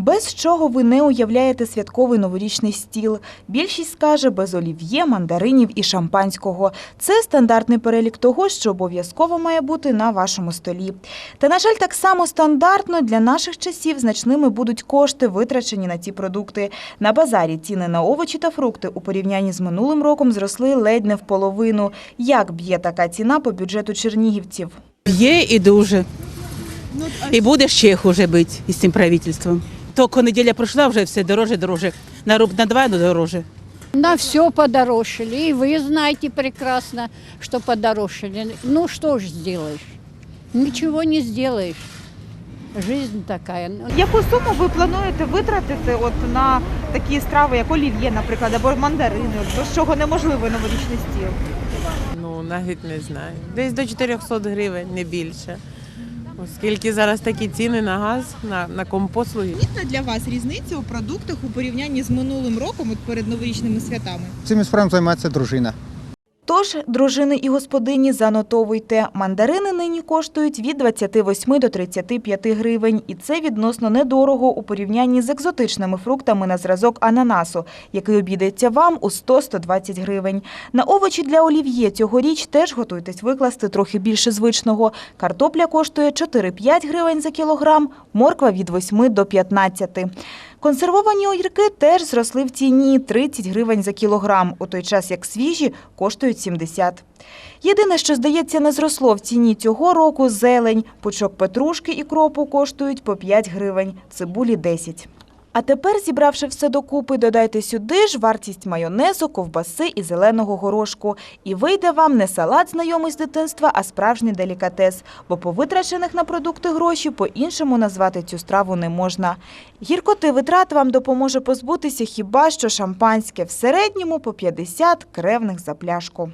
Без чого ви не уявляєте святковий новорічний стіл. Більшість скаже без олів'є, мандаринів і шампанського. Це стандартний перелік того, що обов'язково має бути на вашому столі. Та, на жаль, так само стандартно для наших часів значними будуть кошти, витрачені на ці продукти. На базарі ціни на овочі та фрукти у порівнянні з минулим роком зросли ледь не в половину. Як б'є така ціна по бюджету чернігівців? Є і дуже. І буде ще хуже бути із цим правительством. Тільки неділя пройшла, вже все дороже, дороже. На руб на два дороже. На все подорожчали. И вы знаете прекрасно, что подорожчали. Ну что ж сделаешь? Ничего не сделаешь. Жизнь такая. Ну, Яку суму ви плануєте витратити от на такі страви, як олів'є, наприклад, або мандарини, без чого неможливий новорічний стіл? Ну, навіть не знаю. Десь до 400 гривень, не більше. Оскільки зараз такі ціни на газ, на, на компослуги. Помітна для вас різниця у продуктах у порівнянні з минулим роком, от перед новорічними святами? Цими справами займається дружина. Тож, дружини і господині, занотовуйте. Мандарини нині коштують від 28 до 35 гривень. І це відносно недорого у порівнянні з екзотичними фруктами на зразок ананасу, який обійдеться вам у 100-120 гривень. На овочі для олів'є цьогоріч теж готуйтесь викласти трохи більше звичного. Картопля коштує 4-5 гривень за кілограм, морква від 8 до 15. Консервовані огірки теж зросли в ціні 30 гривень за кілограм, у той час як свіжі коштують 70. Єдине, що, здається, не зросло в ціні цього року – зелень. Пучок петрушки і кропу коштують по 5 гривень, цибулі – 10. А тепер, зібравши все докупи, додайте сюди ж вартість майонезу, ковбаси і зеленого горошку. І вийде вам не салат знайомий з дитинства, а справжній делікатес. Бо по витрачених на продукти гроші по-іншому назвати цю страву не можна. Гіркоти витрат вам допоможе позбутися хіба що шампанське в середньому по 50 кревних за пляшку.